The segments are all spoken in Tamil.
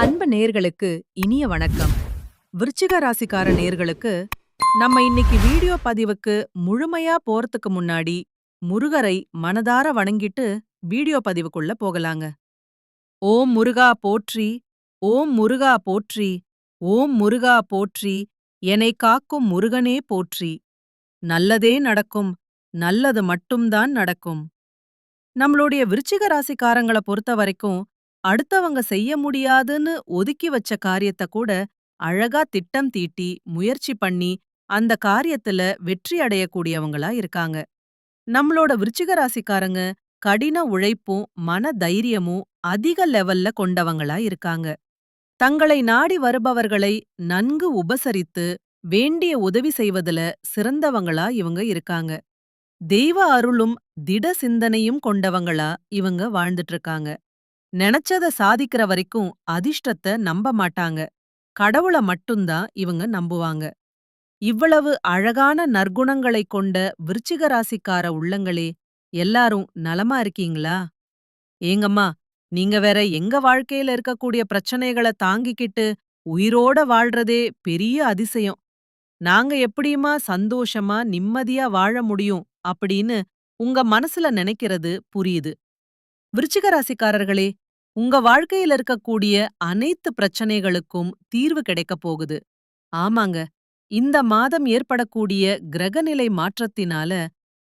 அன்பு நேர்களுக்கு இனிய வணக்கம். விருச்சிக ராசிக்கார நேர்களுக்கு நம்ம இன்னைக்கு வீடியோ பதிவுக்கு முழுமையா போறதுக்கு முன்னாடி முருகரை மனதார வணங்கிட்டு வீடியோ பதிவுக்குள்ள போகலாங்க. ஓம் முருகா போற்றி ஓம் முருகா போற்றி ஓம் முருகா போற்றி என்னை காக்கும் முருகனே போற்றி. நல்லதே நடக்கும் நல்லது மட்டும்தான் நடக்கும். நம்மளுடைய விருச்சிக ராசிக்காரங்கள பொறுத்த வரைக்கும் அடுத்தவங்க செய்ய முடியாதுன்னு ஒதுக்கி வச்ச காரியத்த கூட அழகா திட்டம் தீட்டி முயற்சி பண்ணி அந்த காரியத்துல வெற்றி அடையக்கூடியவங்களா இருக்காங்க. நம்மளோட விருச்சிக ராசிக்காரங்க கடின உழைப்பும் மன தைரியமும் அதிக லெவல்ல கொண்டவங்களா இருக்காங்க. தங்களை நாடி வருபவர்களை நன்கு உபசரித்து வேண்டிய உதவி செய்வதுல சிறந்தவங்களா இவங்க இருக்காங்க. தெய்வ அருளும் திட சிந்தனையும் கொண்டவங்களா இவங்க வாழ்ந்துட்டு இருக்காங்க. நினைச்சத சாதிக்கிற வரைக்கும் அதிர்ஷ்டத்த நம்ப மாட்டாங்க. கடவுள மட்டும்தான் இவங்க நம்புவாங்க. இவ்வளவு அழகான நற்குணங்களை கொண்ட விருச்சிக ராசிக்கார உள்ளங்களே எல்லாரும் நலமா இருக்கீங்களா? ஏங்கம்மா நீங்க வேற எங்க வாழ்க்கையில இருக்கக்கூடிய பிரச்சனைகளை தாங்கிக்கிட்டு உயிரோட வாழ்றதே பெரிய அதிசயம். நாங்க எப்படியுமா சந்தோஷமா நிம்மதியா வாழ முடியும் அப்படின்னு உங்க மனசுல நினைக்கிறது புரியுது. விருச்சிக ராசிக்காரர்களே உங்க வாழ்க்கையில இருக்கக்கூடிய அனைத்து பிரச்சனைகளுக்கும் தீர்வு கிடைக்கப் போகுது. ஆமாங்க. இந்த மாதம் ஏற்படக்கூடிய கிரகநிலை மாற்றத்தினால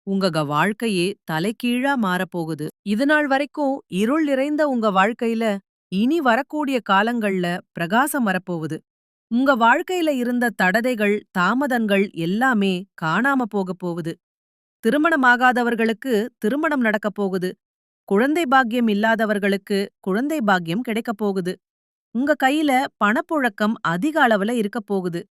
உங்க வாழ்க்கையே தலைகீழா மாறப்போகுது இதுநாள் வரைக்கும் இருள் நிறைந்த உங்க வாழ்க்கையில இனி வரக்கூடிய காலங்கள்ல பிரகாசம் வரப்போகுது. உங்க வாழ்க்கையில இருந்த தடதைகள் தாமதங்கள் எல்லாமே காணாம போகப் போகுது. திருமணமாகாதவர்களுக்கு திருமணம் நடக்கப் போகுது. குழந்தை பாக்கியம் இல்லாதவர்களுக்கு குழந்தை பாக்கியம் கிடைக்கப் போகுது. உங்க கையில பணப்புழக்கம் அதிக அளவுல இருக்கப் போகுது.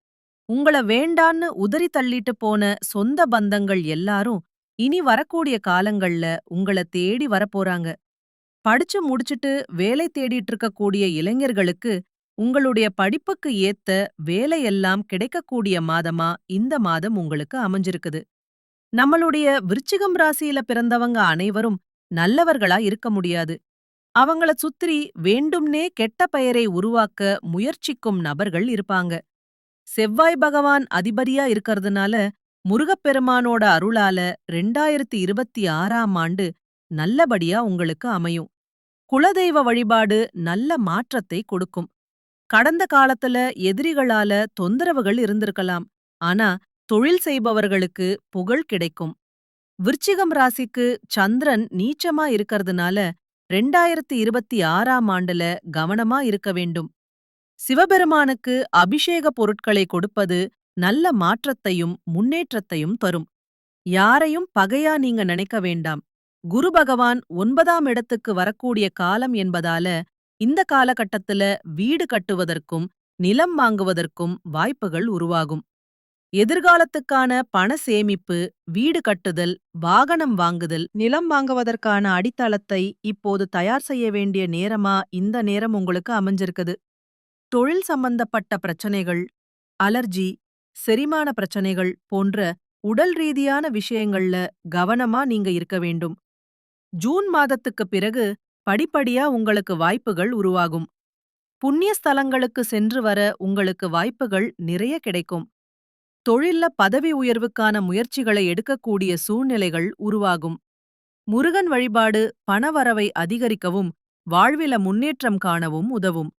உங்கள வேண்டான்னு உதறி தள்ளிட்டு போன சொந்த பந்தங்கள் எல்லாரும் இனி வரக்கூடிய காலங்கள்ல உங்கள தேடி வரப்போறாங்க படிச்சு முடிச்சுட்டு வேலை தேடிட்டு இருக்கக்கூடிய இளைஞர்களுக்கு உங்களுடைய படிப்புக்கு ஏத்த வேலையெல்லாம் கிடைக்கக்கூடிய மாதமா இந்த மாதம் உங்களுக்கு அமைஞ்சிருக்குது. நம்மளுடைய விருச்சிகம் ராசியில பிறந்தவங்க அனைவரும் நல்லவர்களா இருக்க முடியாது. அவங்கள சுத்தி வேண்டும்னே கெட்ட பெயரை உருவாக்க முயற்சிக்கும் நபர்கள் இருப்பாங்க. செவ்வாய் பகவான் அதிபதியா இருக்கறதுனால முருகப்பெருமானோட அருளால ரெண்டாயிரத்தி இருபத்தி ஆறாம் ஆண்டு நல்லபடியா உங்களுக்கு அமையும். குலதெய்வ வழிபாடு நல்ல மாற்றத்தை கொடுக்கும். கடந்த காலத்துல எதிரிகளால தொந்தரவுகள் இருந்திருக்கலாம். ஆனா தொழில் செய்பவர்களுக்கு புகழ் கிடைக்கும். விருச்சிகம் ராசிக்கு சந்திரன் நீச்சமா இருக்கறதுனால ரெண்டாயிரத்தி இருபத்தி ஆறாம் ஆண்டுல கவனமா இருக்க வேண்டும். சிவபெருமானுக்கு அபிஷேக பொருட்களை கொடுப்பது நல்ல மாற்றத்தையும் முன்னேற்றத்தையும் தரும். யாரையும் பகையா நீங்க நினைக்க வேண்டாம். குரு பகவான் ஒன்பதாம் இடத்துக்கு வரக்கூடிய காலம் என்பதால இந்த காலகட்டத்துல வீடு கட்டுவதற்கும் நிலம் வாங்குவதற்கும் வாய்ப்புகள் உருவாகும். எதிர்காலத்துக்கான பண சேமிப்பு வீடு கட்டுதல் வாகனம் வாங்குதல் நிலம் வாங்குவதற்கான அடித்தளத்தை இப்போது தயார் செய்ய வேண்டிய நேரமா இந்த நேரம் உங்களுக்கு அமைஞ்சிருக்குது. தொழில் சம்பந்தப்பட்ட பிரச்சனைகள் அலர்ஜி செரிமான பிரச்சனைகள் போன்ற உடல் ரீதியான விஷயங்கள்ல கவனமா நீங்க இருக்க வேண்டும். ஜூன் மாதத்துக்கு பிறகு படிப்படியா உங்களுக்கு வாய்ப்புகள் உருவாகும். புண்ணிய ஸ்தலங்களுக்கு சென்று வர உங்களுக்கு வாய்ப்புகள் நிறைய கிடைக்கும். தொழில்ல பதவி உயர்வுக்கான முயற்சிகளை எடுக்கக்கூடிய சூழ்நிலைகள் உருவாகும். முருகன் வழிபாடு பணவரவை அதிகரிக்கவும் வாழ்வில முன்னேற்றம் காணவும் உதவும்.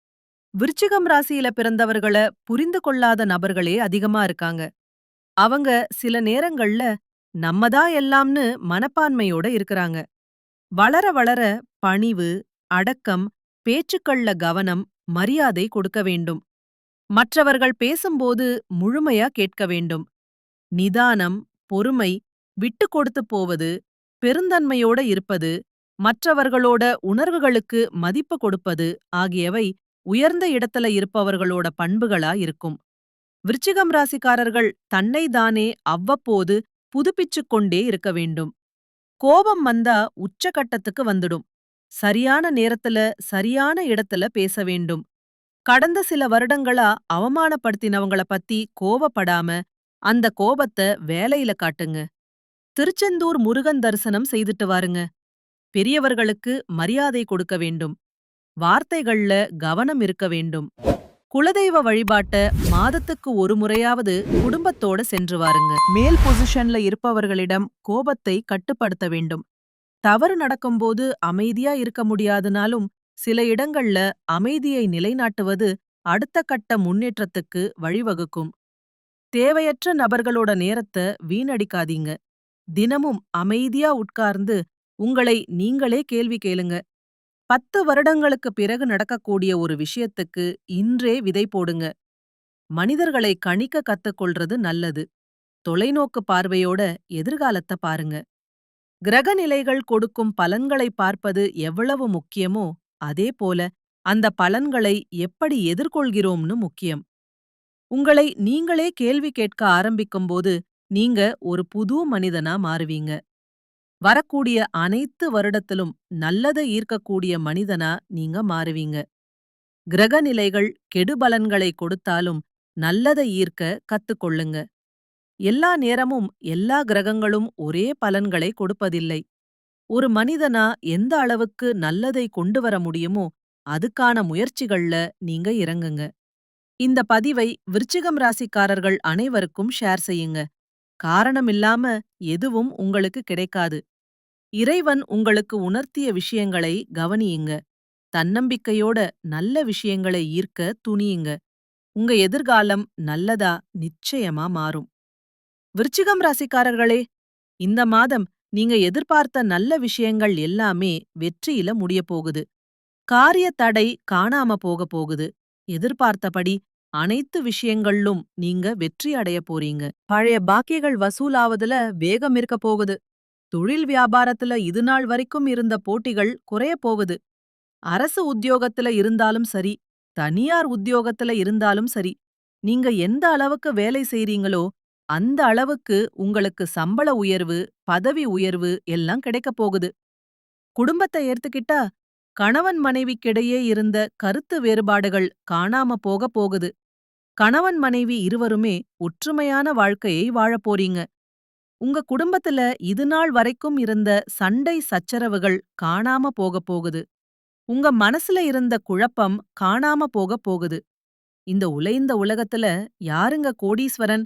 விருச்சிகம் ராசியில பிறந்தவர்கள புரிந்து கொள்ளாத நபர்களே அதிகமா இருக்காங்க. அவங்க சில நேரங்கள்ல நம்மதா எல்லாம்னு மனப்பான்மையோட இருக்கறாங்க. வளர வளர பணிவு அடக்கம் பேச்சுக்கள்ல கவனம் மரியாதை கொடுக்க வேண்டும். மற்றவர்கள் பேசும்போது முழுமையா கேட்க வேண்டும். நிதானம் பொறுமை விட்டு கொடுத்து போவது பெருந்தன்மையோட இருப்பது மற்றவர்களோட உணர்வுகளுக்கு மதிப்பு கொடுப்பது ஆகியவை உயர்ந்த இடத்துல இருப்பவர்களோட பண்புகளா இருக்கும். விருச்சிகம் ராசிக்காரர்கள் தன்னை தானே அவ்வப்போது புதுப்பிச்சுக் கொண்டே இருக்க வேண்டும். கோபம் வந்தா உச்சகட்டத்துக்கு வந்துடும். சரியான நேரத்துல சரியான இடத்துல பேச வேண்டும். கடந்த சில வருடங்களா அவமானப்படுத்தினவங்கள பத்தி கோவப்படாம அந்த கோபத்த வேலையில காட்டுங்க. திருச்செந்தூர் முருகன் தரிசனம் செய்துட்டு வாருங்க. பெரியவர்களுக்கு மரியாதை கொடுக்க வேண்டும். வார்த்தைகள்ல கவனம் இருக்க வேண்டும். குலதெய்வ வழிபாட்ட மாதத்துக்கு ஒரு முறையாவது குடும்பத்தோட சென்று வாருங்க. மேல் பொசிஷன்ல இருப்பவர்களிடம் கோபத்தை கட்டுப்படுத்த வேண்டும். தவறு நடக்கும்போது அமைதியா இருக்க முடியாதுனாலும் சில இடங்கள்ல அமைதியை நிலைநாட்டுவது அடுத்த கட்ட முன்னேற்றத்துக்கு வழிவகுக்கும். தேவையற்ற நபர்களோட நேரத்தை வீணடிக்காதீங்க. தினமும் அமைதியா உட்கார்ந்து உங்களை நீங்களே கேள்வி கேளுங்க. பத்து வருடங்களுக்கு பிறகு நடக்கக்கூடிய ஒரு விஷயத்துக்கு இன்றே விதை போடுங்க. மனிதர்களை கணிக்க கத்துக்கொள்றது நல்லது. தொலைநோக்கு பார்வையோட எதிர்காலத்த பாருங்க. கிரக நிலைகள் கொடுக்கும் பலன்களை பார்ப்பது எவ்வளவு முக்கியமோ அதே போல அந்த பலன்களை எப்படி எதிர்கொள்கிறோம்னு முக்கியம். உங்களை நீங்களே கேள்வி கேட்க ஆரம்பிக்கும்போது நீங்க ஒரு புது மனிதனா மாறுவீங்க. வரக்கூடிய அனைத்து வருடத்திலும் நல்லதை ஈர்க்கக்கூடிய மனிதனா நீங்க மாறுவீங்க. கிரக நிலைகள் கெடுபலன்களை கொடுத்தாலும் நல்லதை ஈர்க்க கத்துக்கொள்ளுங்க. எல்லா நேரமும் எல்லா கிரகங்களும் ஒரே பலன்களை கொடுப்பதில்லை. ஒரு மனிதனா எந்த அளவுக்கு நல்லதை கொண்டு வர முடியுமோ அதுக்கான முயற்சிகள்ல நீங்க இறங்குங்க. இந்த பதிவை விருச்சிகம் ராசிக்காரர்கள் அனைவருக்கும் ஷேர் செய்யுங்க. காரணமில்லாம எதுவும் உங்களுக்கு கிடைக்காது. இறைவன் உங்களுக்கு உணர்த்திய விஷயங்களை கவனியுங்க. தன்னம்பிக்கையோட நல்ல விஷயங்களை ஈர்க்க துணியுங்க. உங்க எதிர்காலம் நல்லதா நிச்சயமா மாறும். விருச்சிகம் ராசிக்காரர்களே இந்த மாதம் நீங்க எதிர்பார்த்த நல்ல விஷயங்கள் எல்லாமே வெற்றியில முடிய போகுது. காரிய தடை காணாம போக போகுது. எதிர்பார்த்தபடி அனைத்து விஷயங்களிலும் நீங்க வெற்றி அடைய போறீங்க. பழைய பாக்கியங்கள் வசூலாவதுல வேகம் இருக்க போகுது. தொழில் வியாபாரத்துல இதுநாள் வரைக்கும் இருந்த போட்டிகள் குறைய போகுது. அரசு உத்தியோகத்துல இருந்தாலும் சரி தனியார் உத்தியோகத்துல இருந்தாலும் சரி நீங்க எந்த அளவுக்கு வேலை செய்றீங்களோ அந்த அளவுக்கு உங்களுக்கு சம்பள உயர்வு பதவி உயர்வு எல்லாம் கிடைக்கப் போகுது. குடும்பத்தை ஏத்துக்கிட்டா கணவன் மனைவிக்கிடையே இருந்த கருத்து வேறுபாடுகள் காணாம போக போகுது. கணவன் மனைவி இருவருமே ஒற்றுமையான வாழ்க்கையை வாழப்போறீங்க உங்க குடும்பத்துல இதுநாள் வரைக்கும் இருந்த சண்டை சச்சரவுகள் காணாம போக போகுது. உங்க மனசுல இருந்த குழப்பம் காணாம போக போகுது. இந்த உலைந்த உலகத்துல யாருங்க கோடீஸ்வரன்?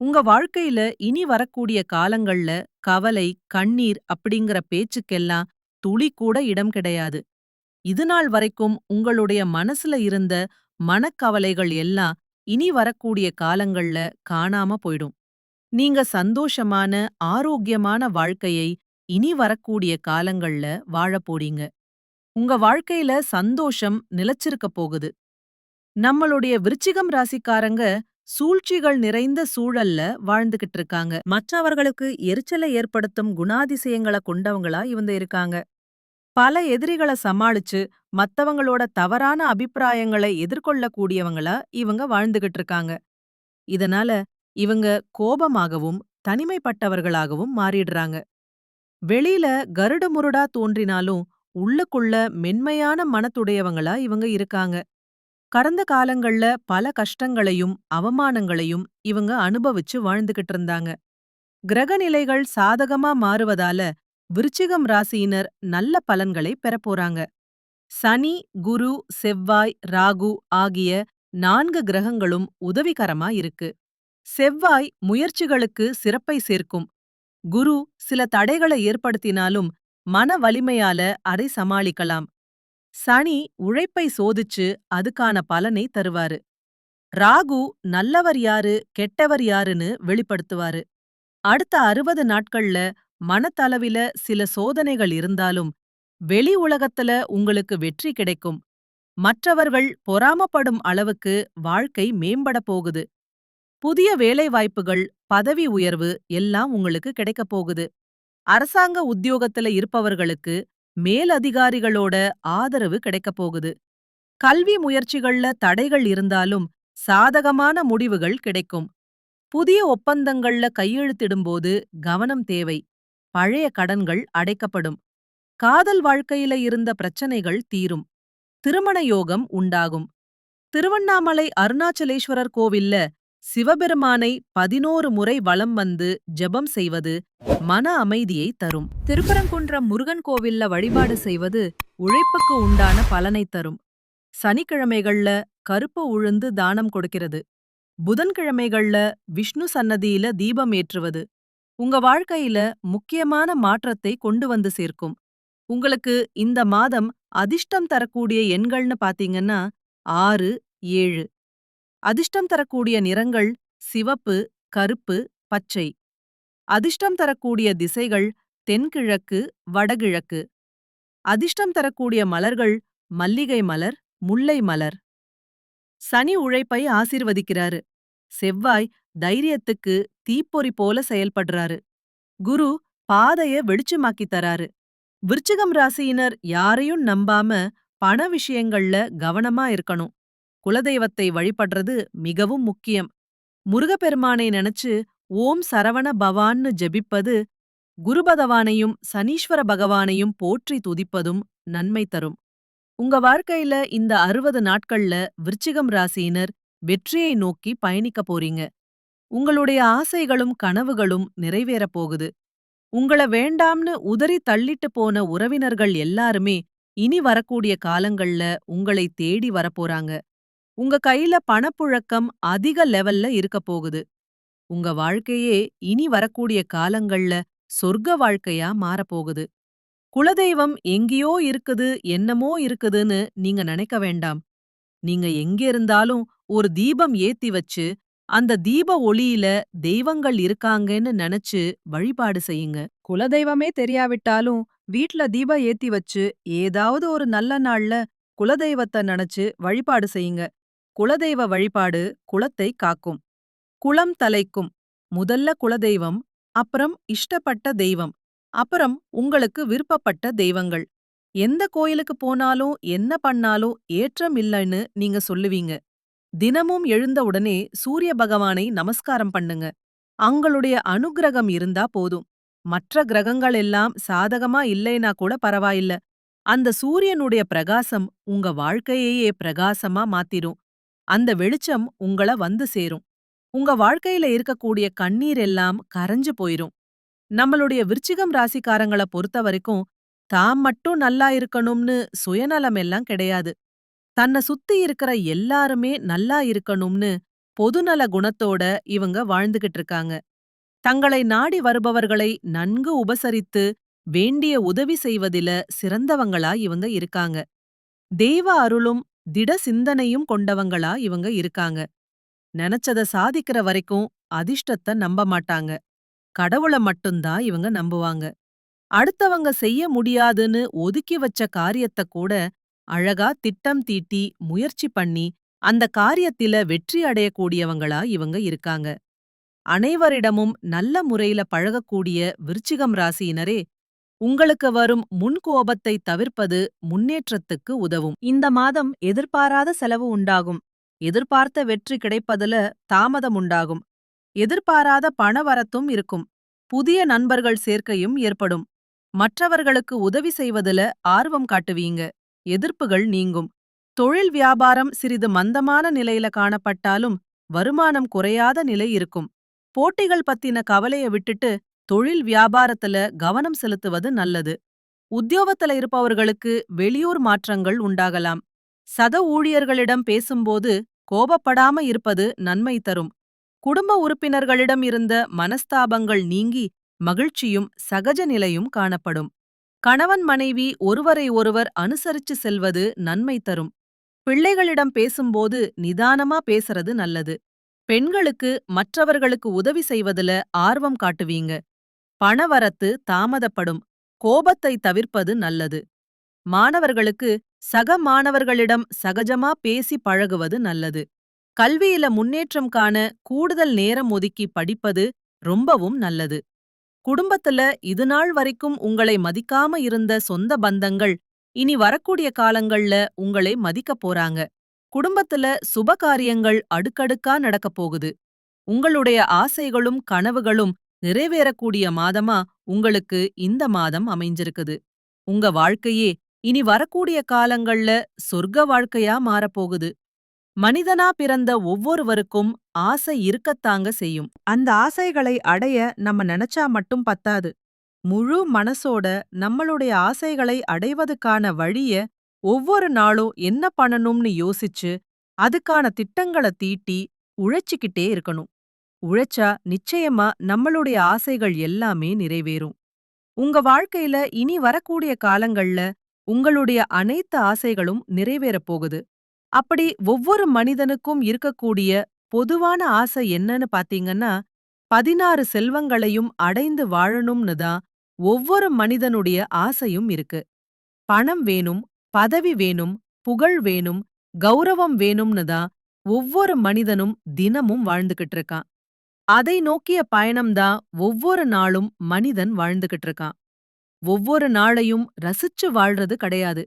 உங்க வாழ்க்கையில இனி வரக்கூடிய காலங்கள்ல கவலை கண்ணீர் அப்படிங்கிற பேச்சுக்கெல்லாம் துளி கூட இடம் கிடையாது. இதுநாள் வரைக்கும் உங்களுடைய மனசுல இருந்த மனக்கவலைகள் எல்லாம் இனி வரக்கூடிய காலங்கள்ல காணாம போயிடும். நீங்க சந்தோஷமான ஆரோக்கியமான வாழ்க்கையை இனி வரக்கூடிய காலங்கள்ல வாழப் போறீங்க. உங்க வாழ்க்கையில சந்தோஷம் நிலைச்சிருக்க போகுது. நம்மளுடைய விருச்சிகம் ராசிக்காரங்க சூழ்ச்சிகள் நிறைந்த சூழல்ல வாழ்ந்துகிட்டு இருக்காங்க. மற்றவர்களுக்கு எரிச்சலை ஏற்படுத்தும் குணாதிசயங்களை கொண்டவங்களா இவங்க இருக்காங்க. பல எதிரிகளை சமாளிச்சு மத்தவங்களோட தவறான அபிப்பிராயங்களை எதிர்கொள்ளக்கூடியவங்களா இவங்க வாழ்ந்துகிட்டு இருக்காங்க. இதனால இவங்க கோபமாகவும் தனிமைப்பட்டவர்களாகவும் மாறிடுறாங்க. வெளியில கருடமுருடா தோன்றினாலும் உள்ளுக்குள்ள மென்மையான மனத்துடையவங்களா இவங்க இருக்காங்க. கடந்த காலங்கள்ல பல கஷ்டங்களையும் அவமானங்களையும் இவங்க அனுபவிச்சு வாழ்ந்துகிட்டு இருந்தாங்க. கிரகநிலைகள் சாதகமா மாறுவதால விருச்சிகம் ராசியினர் நல்ல பலன்களை பெறப்போறாங்க சனி குரு செவ்வாய் ராகு ஆகிய நான்கு கிரகங்களும் உதவிகரமா இருக்கு. செவ்வாய் முயற்சிகளுக்கு சிறப்பை சேர்க்கும். குரு சில தடைகளை ஏற்படுத்தினாலும் மன வலிமையால அதை சமாளிக்கலாம். சனி உழைப்பை சோதிச்சு அதுக்கான பலனை தருவாரு. ராகு நல்லவர் யாரு கெட்டவர் யாருன்னு வெளிப்படுத்துவாரு. அடுத்த அறுபது நாட்கள்ல மனத்தளவில சில சோதனைகள் இருந்தாலும் வெளி உலகத்துல உங்களுக்கு வெற்றி கிடைக்கும். மற்றவர்கள் பொறாமப்படும் அளவுக்கு வாழ்க்கை மேம்பட போகுது. புதிய வேலைவாய்ப்புகள் பதவி உயர்வு எல்லாம் உங்களுக்கு கிடைக்கப் போகுது. அரசாங்க உத்தியோகத்துல இருப்பவர்களுக்கு மேலதிகாரிகளோட ஆதரவு கிடைக்கப் போகுது. கல்வி முயற்சிகள்ல தடைகள் இருந்தாலும் சாதகமான முடிவுகள் கிடைக்கும். புதிய ஒப்பந்தங்கள்ல கையெழுத்திடும்போது கவனம் தேவை. பழைய கடன்கள் அடைக்கப்படும். காதல் வாழ்க்கையில இருந்த பிரச்சனைகள் தீரும். திருமண யோகம் உண்டாகும். திருவண்ணாமலை அருணாச்சலேஸ்வரர் கோவில்ல சிவபெருமானை பதினோரு முறை வலம் வந்து ஜெபம் செய்வது மன அமைதியை தரும். திருப்பரங்குன்றம் முருகன் கோவில்ல வழிபாடு செய்வது உழைப்புக்கு உண்டான பலனை தரும். சனிக்கிழமைகள்ல கருப்பு உழுந்து தானம் கொடுக்கிறது. புதன்கிழமைகள்ல விஷ்ணு சன்னதியில தீபம் ஏற்றுவது. உங்க வாழ்க்கையில முக்கியமான மாற்றத்தை கொண்டு வந்து சேர்க்கும். உங்களுக்கு இந்த மாதம் அதிர்ஷ்டம் தரக்கூடிய எண்கள்னு பாத்தீங்கன்னா ஆறு ஏழு. அதிர்ஷ்டம் தரக்கூடிய நிறங்கள் சிவப்பு கருப்பு பச்சை. அதிர்ஷ்டம் தரக்கூடிய திசைகள் தென்கிழக்கு வடகிழக்கு. அதிர்ஷ்டம் தரக்கூடிய மலர்கள் மல்லிகை மலர் முல்லை மலர். சனி உழைப்பை ஆசீர்வதிக்கிறாரு. செவ்வாய் தைரியத்துக்கு தீப்பொறி போல செயல்படுறாரு. குரு பாதைய வெளிச்சமாக்கித் தராரு. விருச்சிகம் ராசியினர் யாரையும் நம்பாம பண விஷயங்கள்ல கவனமா இருக்கணும். குலதெய்வத்தை வழிபடுறது மிகவும் முக்கியம். முருகப்பெருமானை நினைச்சு ஓம் சரவண பவான்னு ஜெபிப்பது குருபகவானையும் சனீஸ்வர பகவானையும் போற்றி துதிப்பதும் நன்மை தரும். உங்க வாழ்க்கையில இந்த அறுபது நாட்கள்ல விருச்சிகம் ராசியினர் வெற்றியை நோக்கி பயணிக்க போறீங்க. உங்களுடைய ஆசைகளும் கனவுகளும் நிறைவேறப் போகுது. உங்கள வேண்டாம்னு உதறி தள்ளிட்டு போன உறவினர்கள் எல்லாருமே இனி வரக்கூடிய காலங்கள்ல உங்களை தேடி வரப்போறாங்க. உங்க கையில பணப்புழக்கம் அதிக லெவல்ல இருக்க போகுது. உங்க வாழ்க்கையே இனி வரக்கூடிய காலங்கள்ல சொர்க்க வாழ்க்கையா மாறப்போகுது குலதெய்வம் எங்கேயோ இருக்குது என்னமோ இருக்குதுன்னு நீங்க நினைக்க வேண்டாம். நீங்க எங்க இருந்தாலும் ஒரு தீபம் ஏத்தி வச்சு அந்த தீப ஒளியில தெய்வங்கள் இருக்காங்கன்னு நினைச்சு வழிபாடு செய்யுங்க. குலதெய்வமே தெரியாவிட்டாலும் வீட்ல தீப ஏத்தி வச்சு ஏதாவது ஒரு நல்ல நாள்ல குலதெய்வத்தை நினைச்சு வழிபாடு செய்யுங்க. குலதெய்வ வழிபாடு குலத்தை காக்கும். குளம் தலைக்கும் முதல்ல குலதெய்வம் அப்புறம் இஷ்டப்பட்ட தெய்வம் அப்புறம் உங்களுக்கு விருப்பப்பட்ட தெய்வங்கள். எந்த கோயிலுக்கு போனாலும் என்ன பண்ணாலும் ஏற்றம் இல்லைன்னு நீங்க சொல்லுவீங்க. தினமும் எழுந்த உடனே சூரிய பகவானை நமஸ்காரம் பண்ணுங்க. அங்களுடைய அனுக்கிரகம் இருந்தா போதும். மற்ற கிரகங்கள் எல்லாம் சாதகமா இல்லைனா கூட பரவாயில்ல. அந்த சூரியனுடைய பிரகாசம் உங்க வாழ்க்கையையே பிரகாசமா மாத்திரும். அந்த வெளிச்சம் உங்கள வந்து சேரும். உங்க வாழ்க்கையில இருக்கக்கூடிய கண்ணீர் எல்லாம் கரைஞ்சு போயிரும். நம்மளுடைய விருச்சிகம் ராசிக்காரங்கள பொறுத்த வரைக்கும் தாம் மட்டும் நல்லா இருக்கணும்னு சுயநலம் எல்லாம் கிடையாது. தன்னை சுத்தி இருக்கிற எல்லாருமே நல்லா இருக்கணும்னு பொதுநல குணத்தோட இவங்க வாழ்ந்துகிட்டு இருக்காங்க. தங்களை நாடி வருபவர்களை நன்கு உபசரித்து வேண்டிய உதவி செய்வதில சிறந்தவங்களா இவங்க இருக்காங்க. தெய்வ அருளும் திட சிந்தனையும் கொண்டவங்களா இவங்க இருக்காங்க. நினைச்சத சாதிக்கிற வரைக்கும் அதிர்ஷ்டத்தை நம்ப மாட்டாங்க. கடவுள மட்டும்தான் இவங்க நம்புவாங்க. அடுத்தவங்க செய்ய முடியாதுன்னு ஒதுக்கி வச்ச காரியத்த கூட அழகா திட்டம் தீட்டி முயற்சி பண்ணி அந்த காரியத்தில வெற்றி அடையக்கூடியவங்களா இவங்க இருக்காங்க. அனைவரிடமும் நல்ல முறையில பழகக்கூடிய விருச்சிகம் ராசியினரே உங்களுக்கு வரும் முன்கோபத்தை தவிர்ப்பது முன்னேற்றத்துக்கு உதவும். இந்த மாதம் எதிர்பாராத செலவு உண்டாகும். எதிர்பார்த்த வெற்றி கிடைப்பதுல தாமதம் உண்டாகும். எதிர்பாராத பணவரத்தும் இருக்கும். புதிய நண்பர்கள் சேர்க்கையும் ஏற்படும். மற்றவர்களுக்கு உதவி செய்வதுல ஆர்வம் காட்டுவீங்க. எதிர்ப்புகள் நீங்கும். தொழில் வியாபாரம் சிறிது மந்தமான நிலையில காணப்பட்டாலும் வருமானம் குறையாத நிலை இருக்கும். போட்டிகள் பத்தின கவலைய விட்டுட்டு தொழில் வியாபாரத்துல கவனம் செலுத்துவது நல்லது. உத்தியோகத்துல இருப்பவர்களுக்கு வெளியூர் மாற்றங்கள் உண்டாகலாம். சக ஊழியர்களிடம் பேசும்போது கோபப்படாம இருப்பது நன்மை தரும். குடும்ப உறுப்பினர்களிடம் இருந்த மனஸ்தாபங்கள் நீங்கி மகிழ்ச்சியும் சகஜ நிலையும் காணப்படும். கணவன் மனைவி ஒருவரை ஒருவர் அனுசரிச்சு செல்வது நன்மை தரும். பிள்ளைகளிடம் பேசும்போது நிதானமா பேசுறது நல்லது. பெண்களுக்கு மற்றவர்களுக்கு உதவி செய்வதுல ஆர்வம் காட்டுவீங்க. பணவரத்து தாமதப்படும். கோபத்தை தவிர்ப்பது நல்லது. மாணவர்களுக்கு சக மாணவர்களிடம் சகஜமா பேசி பழகுவது நல்லது. கல்வியில முன்னேற்றம் காண கூடுதல் நேரம் ஒதுக்கி படிப்பது ரொம்பவும் நல்லது. குடும்பத்துல இதுநாள் வரைக்கும் உங்களை மதிக்காம இருந்த சொந்த பந்தங்கள் இனி வரக்கூடிய காலங்கள்ல உங்களை மதிக்கப் போறாங்க. குடும்பத்துல சுபகாரியங்கள் அடுக்கடுக்கா நடக்கப் போகுது. உங்களுடைய ஆசைகளும் கனவுகளும் நிறைவேறக்கூடிய மாதமா உங்களுக்கு இந்த மாதம் அமைஞ்சிருக்குது. உங்க வாழ்க்கையே இனி வரக்கூடிய காலங்கள்ல சொர்க்க வாழ்க்கையா மாறப்போகுது. மனிதனா பிறந்த ஒவ்வொருவருக்கும் ஆசை இருக்கத்தாங்க செய்யும். அந்த ஆசைகளை அடைய நம்ம நினைச்சா மட்டும் பத்தாது. முழு மனசோட நம்மளுடைய ஆசைகளை அடைவதுக்கான வழிய ஒவ்வொரு நாளும் என்ன பண்ணணும்னு யோசிச்சு அதுக்கான திட்டங்கள தீட்டி உழைச்சிக்கிட்டே இருக்கணும். உழைச்சா நிச்சயமா நம்மளுடைய ஆசைகள் எல்லாமே நிறைவேறும். உங்க வாழ்க்கையில இனி வரக்கூடிய காலங்கள்ல உங்களுடைய அனைத்து ஆசைகளும் நிறைவேறப் போகுது. அப்படி ஒவ்வொரு மனிதனுக்கும் இருக்கக்கூடிய பொதுவான ஆசை என்னன்னு பாத்தீங்கன்னா பதினாறு செல்வங்களையும் அடைந்து வாழணும்னு தான் ஒவ்வொரு மனிதனுடைய ஆசையும் இருக்கு. பணம் வேணும் பதவி வேணும் புகழ் வேணும் கௌரவம் வேணும்னு தான் ஒவ்வொரு மனிதனும் தினமும் வாழ்ந்துகிட்டு இருக்கான். அதை நோக்கிய பயணம்தான் ஒவ்வொரு நாளும் மனிதன் வாழ்ந்துகிட்டு இருக்கான். ஒவ்வொரு நாளையும் ரசிச்சு வாழ்றது கிடையாது.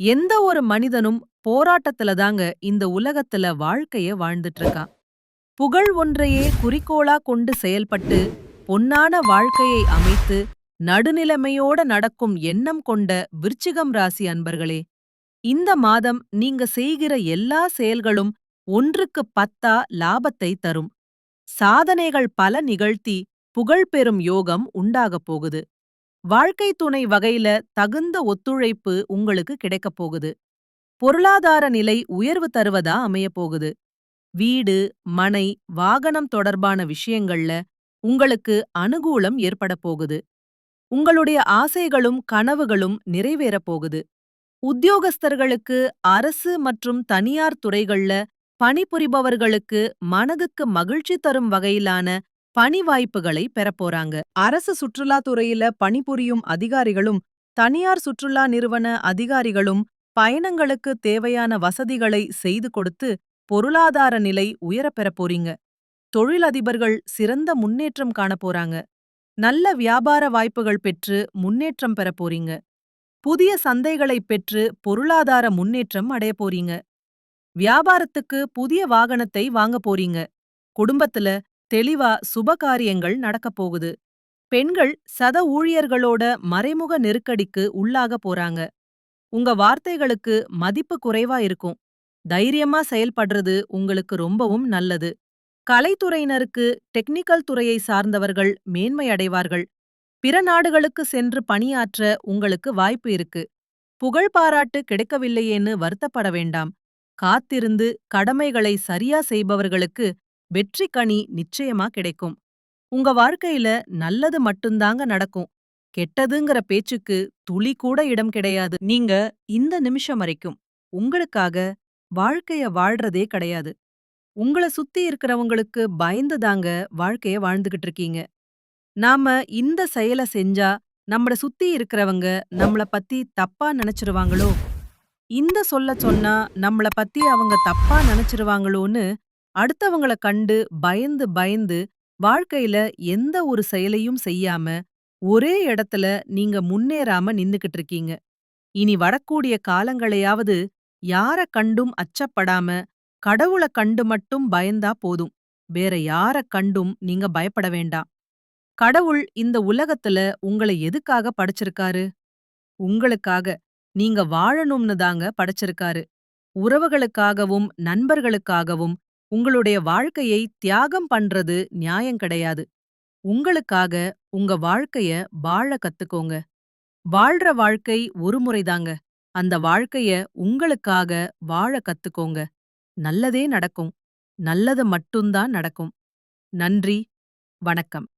எந்த ஒரு மனிதனும் போராட்டத்துல தாங்க இந்த உலகத்துல வாழ்க்கைய வாழ்ந்துட்டு இருக்கான். புகழ் ஒன்றையே குறிக்கோளா கொண்டு செயல்பட்டு பொன்னான வாழ்க்கையை அமைத்து நடுநிலைமையோட நடக்கும் எண்ணம் கொண்ட விருச்சிகம் ராசி அன்பர்களே இந்த மாதம் நீங்க செய்கிற எல்லா செயல்களும் ஒன்றுக்கு பத்தா லாபத்தை தரும். சாதனைகள் பல நிகழ்த்தி புகழ்பெறும் யோகம் உண்டாகப் போகுது. வாழ்க்கை துணை வகையில தகுந்த ஒத்துழைப்பு உங்களுக்கு கிடைக்கப் போகுது. பொருளாதார நிலை உயர்வு தருவதா அமையப் போகுது. வீடு மனை வாகனம் தொடர்பான விஷயங்கள்ல உங்களுக்கு அனுகூலம் ஏற்படப் போகுது. உங்களுடைய ஆசைகளும் கனவுகளும் நிறைவேறப் போகுது. உத்தியோகஸ்தர்களுக்கு அரசு மற்றும் தனியார் துறைகள்ல பணிபுரிபவர்களுக்கு மனதுக்கு மகிழ்ச்சி தரும் வகையிலான பணி வாய்ப்புகளை பெறப்போறாங்க. அரசு சுற்றுலாத்துறையில பணிபுரியும் அதிகாரிகளும் தனியார் சுற்றுலா நிறுவன அதிகாரிகளும் பயணங்களுக்கு தேவையான வசதிகளை செய்து கொடுத்து பொருளாதார நிலை உயரப் பெற போறீங்க. தொழிலதிபர்கள் சிறந்த முன்னேற்றம் காணப்போறாங்க நல்ல வியாபார வாய்ப்புகள் பெற்று முன்னேற்றம் பெறப் போறீங்க. புதிய சந்தைகளைப் பெற்று பொருளாதார முன்னேற்றம் அடையப் போறீங்க. வியாபாரத்துக்கு புதிய வாகனத்தை வாங்க போறீங்க. குடும்பத்துல தெளிவா சுபகாரியங்கள் நடக்கப் போகுது. பெண்கள் சத ஊழியர்களோட மறைமுக நெருக்கடிக்கு உள்ளாக போறாங்க. உங்க வார்த்தைகளுக்கு மதிப்பு குறைவா இருக்கும். தைரியமா செயல்படுறது உங்களுக்கு ரொம்பவும் நல்லது. கலைத்துறையினருக்கு டெக்னிக்கல் துறையை சார்ந்தவர்கள் மேன்மை அடைவார்கள். பிற நாடுகளுக்கு சென்று பணியாற்ற உங்களுக்கு வாய்ப்பு இருக்கு. புகழ் பாராட்டு கிடைக்கவில்லையேன்னு வருத்தப்பட வேண்டாம். காத்திருந்து கடமைகளை சரியா செய்பவர்களுக்கு வெற்றி கனி நிச்சயமா கிடைக்கும். உங்க வாழ்க்கையில நல்லது மட்டும்தாங்க நடக்கும். கெட்டதுங்கிற பேச்சுக்கு துளி கூட இடம் கிடையாது. நீங்க இந்த நிமிஷம் வரைக்கும் உங்களுக்காக வாழ்க்கைய வாழ்றதே கிடையாது. உங்கள சுத்தி இருக்கிறவங்களுக்கு பயந்து தாங்க வாழ்க்கைய வாழ்ந்துகிட்டு இருக்கீங்க. நாம இந்த செயல செஞ்சா நம்மள சுத்தி இருக்கிறவங்க நம்மள பத்தி தப்பா நினைச்சிருவாங்களோ? இந்த சொல்ல சொன்னா நம்மள பத்தி அவங்க தப்பா நினைச்சிருவாங்களோன்னு அடுத்தவங்கள கண்டு பயந்து பயந்து வாழ்க்கையில எந்த ஒரு செயலையும் செய்யாம ஒரே இடத்துல நீங்க முன்னேறாம நின்னுகிட்டு இருக்கீங்க இனி வரக்கூடிய காலங்களையாவது யார கண்டும் அச்சப்படாம கடவுள கண்டு மட்டும் பயந்தா போதும். வேற யார கண்டும் நீங்க பயப்பட வேண்டாம். கடவுள் இந்த உலகத்துல உங்களை எதுக்காக படைச்சிருக்காரு? உங்களுக்காக. நீங்க வாழணும்னு தாங்க படைச்சிருக்காரு. உறவுகளுக்காகவும் நண்பர்களுக்காகவும் உங்களுடைய வாழ்க்கையை தியாகம் பண்றது நியாயம் கிடையாது. உங்களுக்காக உங்க வாழ்க்கைய வாழ கத்துக்கோங்க. வாழ்ற வாழ்க்கை ஒரு முறைதாங்க அந்த வாழ்க்கைய உங்களுக்காக வாழ கத்துக்கோங்க. நல்லதே நடக்கும். நல்லது மட்டும்தான் நடக்கும். நன்றி. வணக்கம்.